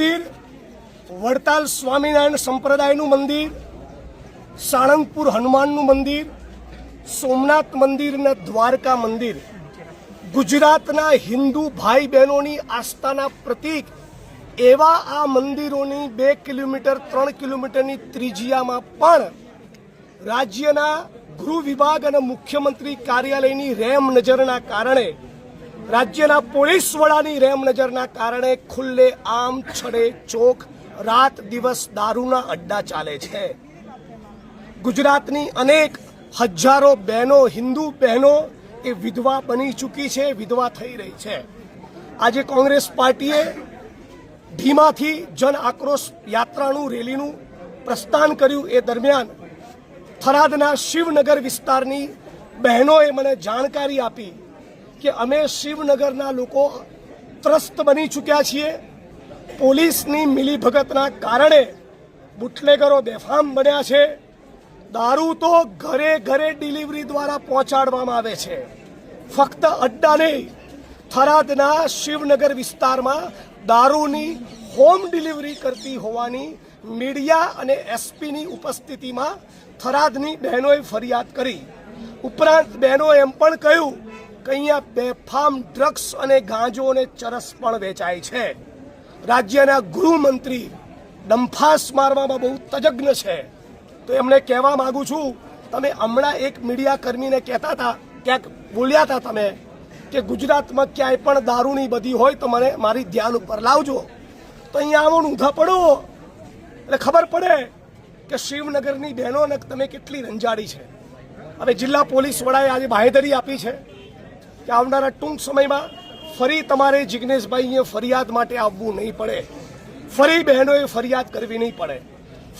વડતાલ સ્વામિનારાયણ સંપ્રદાયનું મંદિર, સાળંગપુર હનુમાનનું મંદિર, સોમનાથ મંદિર અને દ્વારકા મંદિર, ગુજરાતના હિન્દુ ભાઈ બહેનોની આસ્થાના પ્રતીક એવા આ મંદિરોની બે કિલોમીટર, ત્રણ કિલોમીટરની ત્રિજ્યામાં પણ રાજ્યના ગૃહ વિભાગ અને મુખ્યમંત્રી કાર્યાલયની રેમ નજરના કારણે રાજ્યના પોલીસ વડાની રેમ નજરના કારણે ખુલ્લે આમ છડે ચોક, રાત દિવસ દારૂના અડ્ડા ચાલે છે. ગુજરાતની અનેક હજારો બહેનો, હિન્દુ બહેનો એ વિધવા બની ચૂકી છે, વિધવા થઈ રહી છે. આજે કોંગ્રેસ પાર્ટીએ ધીમાથી જન આક્રોશ યાત્રાનું, રેલીનું પ્રસ્થાન કર્યું. એ દરમિયાન થરાદના શિવનગર વિસ્તારની બહેનોએ મને જાણકારી આપી. કે અમે શિવનગરના લોકો ત્રસ્ત બની ચૂક્યા છીએ. પોલીસની મિલીભગતના કારણે બુટલેગરો બેફામ બન્યા છે. દારૂ તો ઘરે ઘરે ડિલિવરી દ્વારા પહોંચાડવામાં આવે છે. ફક્ત અડ્ડા નહીં, થરાદના શિવનગર વિસ્તારમાં દારૂની હોમ ડિલિવરી કરતી હોવાની મીડિયા અને એસપીની ઉપસ્થિતિમાં થરાદની બહેનોએ ફરિયાદ કરી. ઉપરાંત બહેનોએ એમ પણ કહ્યું કે અહીંયા બેફામ ડ્રગ્સ અને ગાંજો અને ચરસ પણ વેચાય છે. રાજ્યના ગૃહમંત્રી ડંફાસ મારવામાં બહુ તજજ્ઞ છે. તો એમને કહેવા માગું છું, તમે હમણાં એક મીડિયા કર્મીને કહેતા હતા, ક્યાંક બોલ્યા હતા તમે, કે ગુજરાતમાં ક્યાંય પણ દારૂની બધી હોય તો મને મારી ધ્યાન ઉપર લાવજો. તો અહીંયા આવો ઊંધા પડો. એટલે ખબર પડે કે શિવનગરની બહેનોને તમે કેટલી રંજાડી છે. હવે જિલ્લા પોલીસ વડાએ આજે બાહેધરી આપી છે. કે આવનારા ટૂંક સમયમાં ફરી તમારે અહીંયા ફરિયાદ માટે આવવું નહીં પડે. ફરી બહેનોએ ફરિયાદ કરવી નહીં પડે.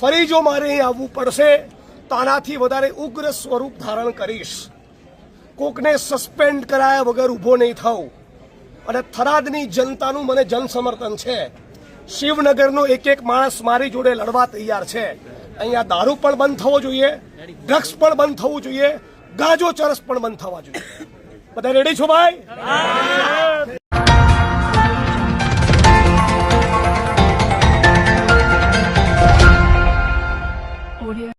ફરી જો મારે અહીં આવવું પડશે, તો આનાથી વધારે ઉગ્ર સ્વરૂપ ધારણ કરીશ. કોકને સસ્પેન્ડ કરાયા વગર ઊભો નહીં થવું અને થરાદની જનતાનું મને જનસમર્થન છે. શિવનગરનો એક એક માણસ મારી જોડે લડવા તૈયાર છે. અહીંયા દારૂ પણ બંધ થવો જોઈએ, ડ્રગ્સ પણ બંધ થવું જોઈએ, ગાજો ચરસ પણ બંધ થવા જોઈએ. બધા રેડી છો ભાઈ?